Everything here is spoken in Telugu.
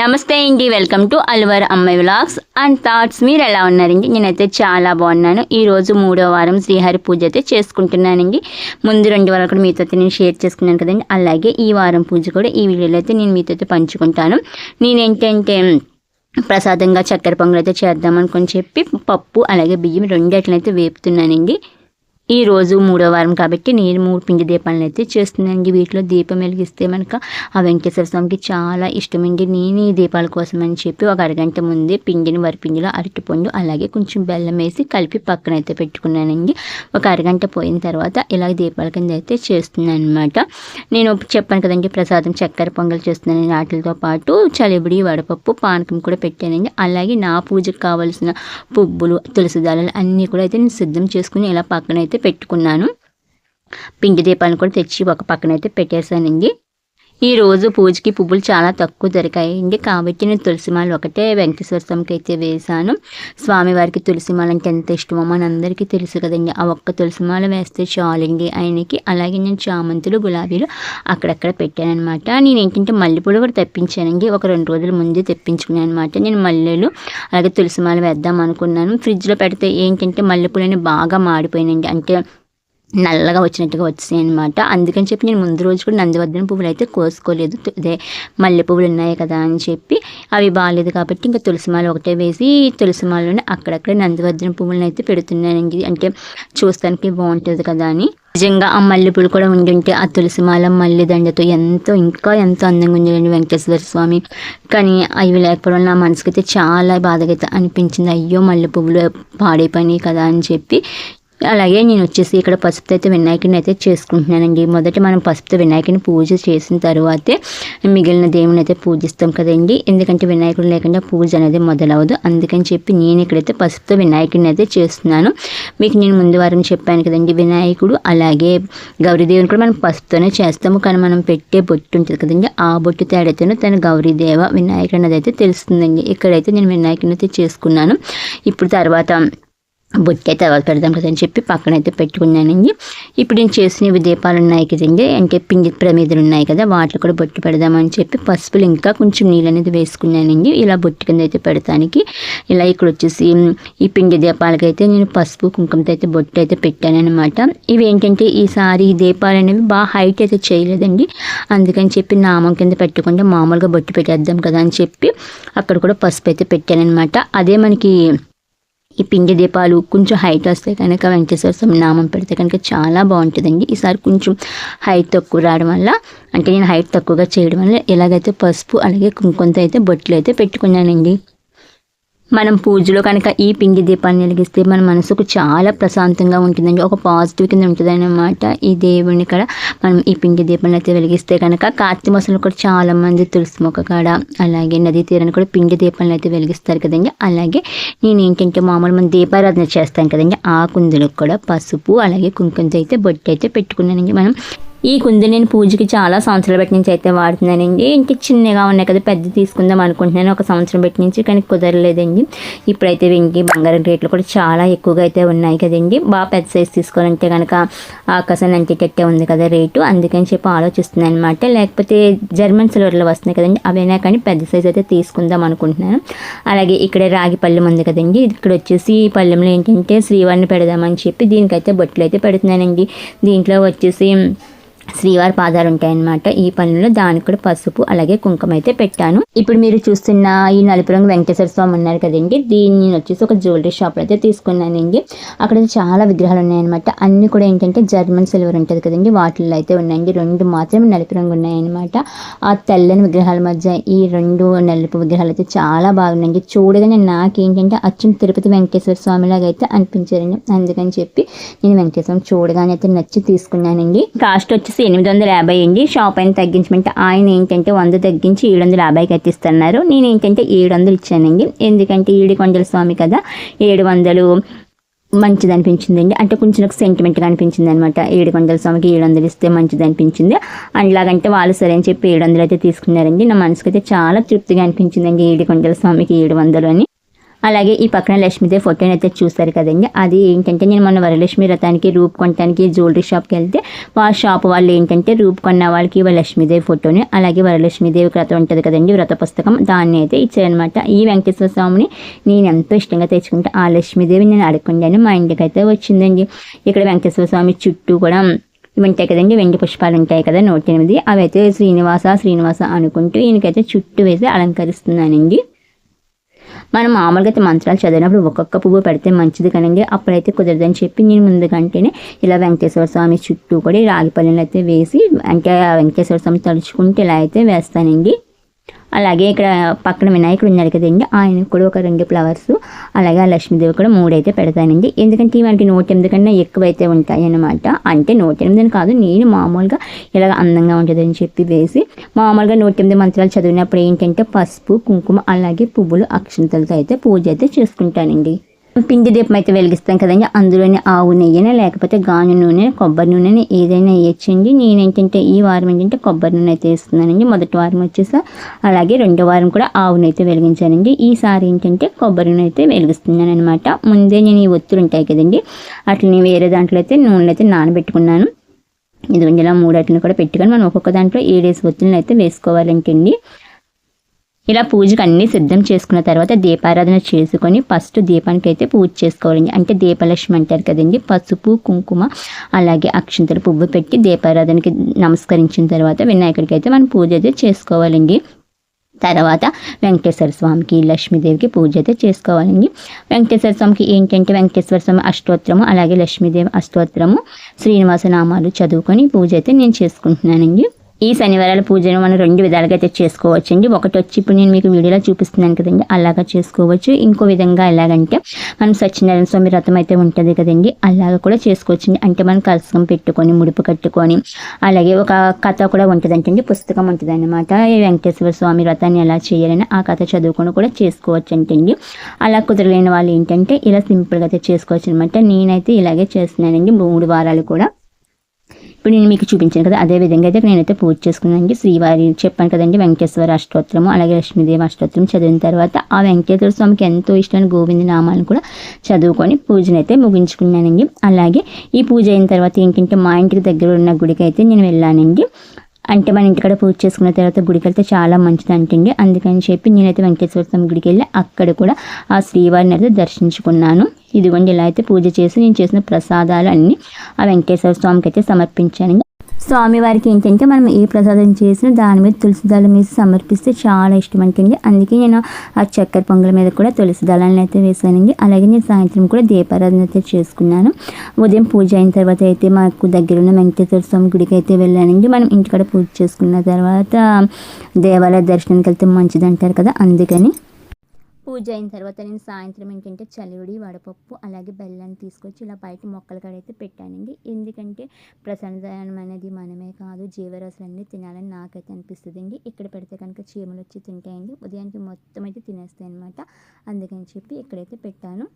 నమస్తే అండి వెల్కమ్ టు అల్వర్ అమ్మాయి వ్లాగ్స్ అండ్ థాట్స్. మీరు ఎలా ఉన్నారండి? నేనైతే చాలా బాగున్నాను. ఈరోజు మూడో వారం శ్రీహరి పూజ అయితే చేసుకుంటున్నానండి. ముందు రెండు వారాలు కూడా మీతో అయితే నేను షేర్ చేసుకున్నాను కదండి. అలాగే ఈ వారం పూజ కూడా ఈ వీడియోలో అయితే నేను మీతో అయితే పంచుకుంటాను. నేనేంటంటే ప్రసాదంగా చక్కెర పొంగల్ అయితే చేద్దామనుకొని చెప్పి పప్పు అలాగే బియ్యం రెండట్లయితే వేపుతున్నానండి. ఈ రోజు మూడో వారం కాబట్టి నేను మూడు పిండి దీపాలను అయితే చేస్తున్నానండి. వీటిలో దీపం వెలిగిస్తే మనకు ఆ వెంకటేశ్వర స్వామికి చాలా ఇష్టమండి. నేను ఈ దీపాల కోసం అని చెప్పి ఒక అరగంట ముందే పిండిని వరిపిండిలో అరటిపండు అలాగే కొంచెం బెల్లం వేసి కలిపి పక్కన అయితే పెట్టుకున్నానండి. ఒక అరగంట పోయిన తర్వాత ఇలా దీపాల కింద అయితే చేస్తున్నాను అనమాట నేను చెప్పాను కదండి ప్రసాదం చక్కెర పొంగల్ చేస్తున్నాను వాటితో పాటు చలిబిడి వడపప్పు పానకం కూడా పెట్టానండి. అలాగే నా పూజకు కావాల్సిన పువ్వులు తులసి దళాలు అన్నీ కూడా అయితే నేను సిద్ధం చేసుకుని ఇలా పక్కన అయితే పెట్టుకున్నాను. పిండి దీపాలను కూడా తెచ్చి ఒక పక్కన అయితే పెట్టేశానండి. ఈరోజు పూజకి పువ్వులు చాలా తక్కువ దొరికాయండి కాబట్టి నేను తులసిమాల ఒకటే వెంకటేశ్వర స్వామికి అయితే వేశాను. స్వామివారికి తులసిమాల అంటే ఎంత ఇష్టమో మనందరికీ తెలుసు కదండి. ఆ ఒక్క తులసిమాల వేస్తే చాలండి ఆయనకి అలాగే నేను చామంతులు గులాబీలు అక్కడక్కడ పెట్టానమాట నేను ఏంటంటే మల్లెపూలు కూడా తెప్పించానండి. ఒక రెండు రోజుల ముందే తెప్పించుకున్నాను అనమాట నేను మల్లెలు అలాగే తులసిమాల వేద్దాం అనుకున్నాను. ఫ్రిడ్జ్లో పెడితే ఏంటంటే మల్లెపూలని బాగా మాడిపోయినండి అంటే నల్లగా వచ్చినట్టుగా వచ్చాయి అనమాట అందుకని చెప్పి నేను ముందు రోజు కూడా నందివర్ధన పువ్వులు అయితే కోసుకోలేదు ఇదే అదే మల్లె పువ్వులు ఉన్నాయి కదా అని చెప్పి అవి బాగాలేదు కాబట్టి ఇంకా తులసిమాల ఒకటే వేసి తులసిమాలలోనే అక్కడక్కడ నందివర్ధన పువ్వులను అయితే పెడుతున్నానండి అంటే చూస్తానికి బాగుంటుంది కదా అని. నిజంగా ఆ మల్లెపూలు కూడా ఉండుంటే ఆ తులసిమాల మల్లె దండతో ఎంతో ఇంకా ఎంతో అందంగా ఉండేదండి వెంకటేశ్వర స్వామి. కానీ అవి లేకపోవడం నా మనసుకైతే అయితే చాలా బాధగా అయితే అనిపించింది. అయ్యో మల్లె పువ్వులు పాడైపోయినాయి కదా అని చెప్పి అలాగే నేను వచ్చేసి ఇక్కడ పసుపుతో అయితే వినాయకుడిని అయితే చేసుకుంటున్నానండి. మొదట మనం పసుపుతో వినాయకుడిని పూజ చేసిన తర్వాతే మిగిలిన దేవుని అయితే పూజిస్తాం కదండి. ఎందుకంటే వినాయకుడు లేకుండా పూజ అనేది మొదలవదు. అందుకని చెప్పి నేను ఇక్కడైతే పసుపుతో వినాయకుడిని అయితే చేస్తున్నాను. మీకు నేను ముందు వారం చెప్పాను కదండి వినాయకుడు అలాగే గౌరీదేవుని కూడా మనం పసుపుతోనే చేస్తాము. కానీ మనం పెట్టే బొట్టు ఉంటుంది కదండి ఆ బొట్టు తేడాతోనే తన గౌరీదేవ వినాయకుడు అనేది అయితే తెలుస్తుందండి. ఇక్కడైతే నేను వినాయకుడిని అయితే చేసుకున్నాను. ఇప్పుడు తర్వాత బొట్టే తర్వాత పెడదాం కదని చెప్పి పక్కన అయితే పెట్టుకున్నానండి. ఇప్పుడు నేను చేసినవి దీపాలు ఉన్నాయి కదండి అంటే పిండి ప్రమిదలు ఉన్నాయి కదా వాటిలో కూడా బొట్టు పెడదామని చెప్పి పసుపులు ఇంకా కొంచెం నీళ్ళు అనేది వేసుకున్నానండి. ఇలా బొట్టు కింద అయితే పెడతానికి. ఇలా ఇక్కడ వచ్చేసి ఈ పిండి దీపాలకి అయితే నేను పసుపు కుంకుమతో అయితే బొట్టు అయితే పెట్టానమాట ఇవి ఏంటంటే ఈసారి ఈ దీపాలు అనేవి బాగా హైట్ అయితే చేయలేదండి. అందుకని చెప్పి నామం కింద పెట్టకుండా మామూలుగా బొట్టు పెట్టేద్దాం కదా అని చెప్పి అక్కడ కూడా పసుపు అయితే పెట్టానమాట అదే మనకి ఈ పిండి దీపాలు కొంచెం హైట్ వస్తే కనుక వెంకటేశ్వర స్వామి నామం పెడితే కనుక చాలా బాగుంటుందండి. ఈసారి కొంచెం హైట్ తక్కువ రావడం వల్ల అంటే నేను హైట్ తక్కువగా చేయడం వల్ల ఎలాగైతే పసుపు అలాగే కుంకుమతో అయితే బొట్లు అయితే పెట్టుకున్నానండి. మనం పూజలో కనుక ఈ పిండి దీపాన్ని వెలిగిస్తే మన మనసుకు చాలా ప్రశాంతంగా ఉంటుందండి. ఒక పాజిటివ్ కింద ఉంటుంది అనమాట ఈ దేవుడిని కూడా మనం ఈ పిండి దీపాన్ని అయితే వెలిగిస్తే కనుక కార్తీ మాసంలో కూడా చాలామంది తులసి మొక్క కాడ అలాగే నదీ తీరాన్ని కూడా పిండి దీపాలను అయితే వెలిగిస్తారు కదండి. అలాగే నేను ఏంటంటే మామూలు మనం దీపారాధన చేస్తాం కదండి. ఆ కుందులకు కూడా పసుపు అలాగే కుంకుమతో అయితే బొట్టు అయితే పెట్టుకున్నానండి మనం. ఈ కుంది నేను పూజకి చాలా సంవత్సరాలు బట్టి నుంచి అయితే వాడుతున్నానండి. ఇంక చిన్నగా ఉన్నాయి కదా పెద్ద తీసుకుందాం అనుకుంటున్నాను. ఒక సంవత్సరం బట్టి నుంచి కానీ కుదరలేదండి. ఇప్పుడైతే వెంకి బంగారం రేట్లు కూడా చాలా ఎక్కువగా అయితే ఉన్నాయి కదండి. బాగా పెద్ద సైజ్ తీసుకోవాలంటే కనుక ఆకాశాన్ని అంతేటట్టే ఉంది కదా రేటు. అందుకని చెప్పి ఆలోచిస్తున్నాను అనమాట లేకపోతే జర్మన్ సిల్వర్లో వస్తున్నాయి కదండి అవైనా కానీ పెద్ద సైజ్ అయితే తీసుకుందాం అనుకుంటున్నాను. అలాగే ఇక్కడ రాగి పళ్ళెం ఉంది కదండి ఇక్కడ వచ్చేసి పళ్ళెంలో ఏంటంటే శ్రీవారిని పెడదామని చెప్పి దీనికైతే బొట్లు అయితే పెడుతున్నానండి. దీంట్లో వచ్చేసి శ్రీవారి పాదాలు ఉంటాయన్నమాట. ఈ పనుల్లో దానికి కూడా పసుపు అలాగే కుంకుమ అయితే పెట్టాను. ఇప్పుడు మీరు చూస్తున్న ఈ నలుపు రంగు వెంకటేశ్వర స్వామి ఉన్నారు కదండి. దీన్ని నేను వచ్చేసి ఒక జ్యువెలరీ షాప్ అయితే తీసుకున్నానండి. అక్కడ చాలా విగ్రహాలు ఉన్నాయన్నమాట. అన్ని కూడా ఏంటంటే జర్మన్ సిల్వర్ ఉంటుంది కదండి. వాటిల్లో అయితే ఉన్నాయండి. రెండు మాత్రమే నలుపు రంగు ఉన్నాయన్నమాట. ఆ తెల్లని విగ్రహాల మధ్య ఈ రెండు నలుపు విగ్రహాలు అయితే చాలా బాగున్నాయండి. చూడగానే నాకేంటంటే అచ్చం తిరుపతి వెంకటేశ్వర స్వామి లాగా అయితే అనిపించారండి. అందుకని చెప్పి నేను వెంకటేశ్వరం చూడగానే అయితే నచ్చి తీసుకున్నానండి. కాస్ట్ వచ్చేసి ఎనిమిది వందల యాభై అండి. షాప్ అయిన తగ్గించమంటే ఆయన ఏంటంటే వంద తగ్గించి ఏడు వందల యాభైకి అయితే నేను ఏంటంటే ఏడు వందలు ఇచ్చానండి. ఎందుకంటే ఈడి కొండల స్వామి కదా ఏడు వందలు మంచిది అనిపించిందండి అంటే కొంచెం నాకు సెంటిమెంట్గా అనిపించింది అనమాట ఏడు వందల స్వామికి ఏడు వందలు ఇస్తే మంచిది అనిపించింది అలాగంటే వాళ్ళు సరే అని చెప్పి ఏడు వందలు అయితే తీసుకున్నారండి. నా మనసుకైతే అయితే చాలా తృప్తిగా అనిపించిందండి. ఏడు కొండల స్వామికి ఏడు వందలు అని. అలాగే ఈ పక్కన లక్ష్మీదేవి ఫోటోని అయితే చూస్తారు కదండి. అది ఏంటంటే నేను మొన్న వరలక్ష్మి రథానికి రూప్ కొనడానికి జ్యువెలరీ షాప్కి వెళ్తే ఆ షాప్ వాళ్ళు ఏంటంటే రూప్ కొన్న వాళ్ళకి ఇవ్వ లక్ష్మీదేవి ఫోటోని అలాగే వరలక్ష్మీదేవి వ్రతం ఉంటుంది కదండి వ్రత పుస్తకం దాన్ని అయితే ఇచ్చారనమాట ఈ వెంకటేశ్వర స్వామిని నేను ఎంతో ఇష్టంగా తెచ్చుకుంటే ఆ లక్ష్మీదేవి నేను అడగకుండానే మా ఇంటికి అయితే వచ్చిందండి. ఇక్కడ వెంకటేశ్వర స్వామి చుట్టూ కూడా ఇవి ఉంటాయి కదండి వెండి పుష్పాలు ఉంటాయి కదా నూట ఎనిమిది. అవి అయితే శ్రీనివాస శ్రీనివాస అనుకుంటూ ఈయనకైతే చుట్టూ వేసి అలంకరిస్తున్నానండి. మనం మామూలుగా అయితే మంత్రాలు చదివినప్పుడు ఒక్కొక్క పువ్వు పెడితే మంచిది కనండి అప్పుడైతే కుదరదని చెప్పి నేను ముందుకంటేనే ఇలా వెంకటేశ్వర స్వామి చుట్టూ కూడా రాగి పల్లెలు అయితే వేసి అంటే వెంకటేశ్వర స్వామి తలుచుకుంటే ఇలా అయితే వేస్తానండి. అలాగే ఇక్కడ పక్కన వినాయకుడు ఉన్నారు కదండి ఆయనకు కూడా ఒక రెండు ఫ్లవర్స్ అలాగే ఆ లక్ష్మీదేవి కూడా మూడైతే పెడతానండి. ఎందుకంటే ఇవాళ నూట ఎనిమిది కన్నా ఎక్కువైతే ఉంటాయి అనమాట అంటే నూట ఎనిమిది అని కాదు నేను మామూలుగా ఇలాగ అందంగా ఉంటుందని చెప్పి వేసి మామూలుగా నూట ఎనిమిది మంత్రాలు చదివినప్పుడు ఏంటంటే పసుపు కుంకుమ అలాగే పువ్వులు అక్షంతలతో అయితే పూజ అయితే చేసుకుంటానండి. పిండి దీపం అయితే వెలిగిస్తాం కదండి. అందులోనే ఆవు నెయ్యిన లేకపోతే గాను నూనె కొబ్బరి నూనె ఏదైనా వేయచ్చండి. నేనేంటంటే ఈ వారం ఏంటంటే కొబ్బరి నూనె అయితే వేస్తున్నానండి. మొదటి వారం వచ్చేసి. అలాగే రెండో వారం కూడా ఆవునైతే అయితే వెలిగించానండి. ఈసారి ఏంటంటే కొబ్బరి నూనె అయితే వెలిగిస్తున్నాను అనమాట ముందే నేను ఈ ఒత్తులు ఉంటాయి కదండి. అట్లని వేరే దాంట్లో అయితే నూనెలు అయితే నానబెట్టుకున్నాను. ఇదిగోండి ఇలా మూడట్లను కూడా పెట్టుకొని మనం ఒక్కొక్క దాంట్లో ఏడేసి ఒత్తులను అయితే వేసుకోవాలంటండి. ఇలా పూజకు అన్నీ సిద్ధం చేసుకున్న తర్వాత దీపారాధన చేసుకొని ఫస్ట్ దీపానికి అయితే పూజ చేసుకోవాలండి. అంటే దీపలక్ష్మి అంటారు కదండి పసుపు కుంకుమ అలాగే అక్షంతలు పువ్వు పెట్టి దీపారాధనకి నమస్కరించిన తర్వాత వినాయకుడికి అయితే మనం పూజ అయితే చేసుకోవాలండి. తర్వాత వెంకటేశ్వర స్వామికి లక్ష్మీదేవికి పూజ అయితే చేసుకోవాలండి. వెంకటేశ్వర స్వామికి ఏంటంటే వెంకటేశ్వర స్వామి అష్టోత్తరము అలాగే లక్ష్మీదేవి అష్టోత్తరము శ్రీనివాస నామాలు చదువుకొని పూజ అయితే నేను చేసుకుంటున్నానండి. ఈ శనివారాల పూజను మనం రెండు విధాలుగా అయితే చేసుకోవచ్చండి. ఒకటి వచ్చి ఇప్పుడు నేను మీకు వీడియోలో చూపిస్తున్నాను కదండి. అలాగా చేసుకోవచ్చు. ఇంకో విధంగా ఎలాగంటే మనం సత్యనారాయణ స్వామి వ్రతం అయితే ఉంటుంది కదండి. అలాగా కూడా చేసుకోవచ్చండి. అంటే మనం కలసం పెట్టుకొని ముడుపు కట్టుకొని అలాగే ఒక కథ కూడా ఉంటుందంటండి. పుస్తకం ఉంటుంది అనమాట వెంకటేశ్వర స్వామి వ్రతాన్ని ఎలా చేయాలని ఆ కథ చదువుకొని కూడా చేసుకోవచ్చు అంటండి అలా కుదరలేని వాళ్ళు ఏంటంటే ఇలా సింపుల్గా అయితే చేసుకోవచ్చు అనమాట నేనైతే ఇలాగే చేస్తున్నానండి. మూడు వారాలు కూడా. ఇప్పుడు నేను మీకు చూపించాను కదా అదే విధంగా అయితే నేనైతే పూజ చేసుకున్నానండి శ్రీవారి చెప్పాను కదండి వెంకటేశ్వర అష్టోత్తరము అలాగే లక్ష్మీదేవి అష్టోత్తరం చదివిన తర్వాత ఆ వెంకటేశ్వర స్వామికి ఎంతో ఇష్టమైన గోవింద నామాలను కూడా చదువుకొని పూజనైతే ముగించుకున్నానండి. అలాగే ఈ పూజ అయిన తర్వాత ఏంటంటే మా ఇంటికి దగ్గర ఉన్న గుడికి అయితే నేను వెళ్ళానండి. అంటే మన ఇంటికాడ పూజ చేసుకున్న తర్వాత గుడికి వెళ్తే చాలా మంచిది అంటండి అందుకని చెప్పి నేనైతే వెంకటేశ్వర స్వామి గుడికి వెళ్ళి అక్కడ కూడా ఆ శ్రీవారిని అయితే దర్శించుకున్నాను. ఇదిగోండి ఇలా అయితే పూజ చేసి నేను చేసిన ప్రసాదాలు అన్నీ ఆ వెంకటేశ్వర స్వామికి అయితే సమర్పించాను. స్వామివారికి ఏంటంటే మనం ఏ ప్రసాదం చేసినా దాని మీద తులసి దళం మీద సమర్పిస్తే చాలా ఇష్టం అంటండి అందుకే నేను ఆ చక్కెర పొంగల మీద కూడా తులసి దళాలను అయితే వేసానండి. అలాగే నేను సాయంత్రం కూడా దీపారాధన అయితే చేసుకున్నాను. ఉదయం పూజ అయిన తర్వాత అయితే మాకు దగ్గర ఉన్న వెంకటేశ్వర స్వామి గుడికి అయితే వెళ్ళానండి. మనం ఇంటికాడ పూజ చేసుకున్న తర్వాత దేవాలయ దర్శనానికి వెళ్తే మంచిది అంటారు కదా అందుకని పూజ అయిన తర్వాత నేను సాయంత్రం ఏంటంటే చలివిడి వడపప్పు అలాగే బెల్లాన్ని తీసుకొచ్చి ఇలా బయట మొక్కల కాడైతే పెట్టానండి. ఎందుకంటే ప్రసన్నదానం అనేది మనమే కాదు జీవరాశులన్నీ తినాలని నాకైతే అనిపిస్తుంది అండి ఇక్కడ పెడితే కనుక చీమలు వచ్చి తింటాయండి. ఉదయానికి మొత్తం అయితే తినేస్తాయి అనమాట అందుకని చెప్పి ఇక్కడైతే పెట్టాను.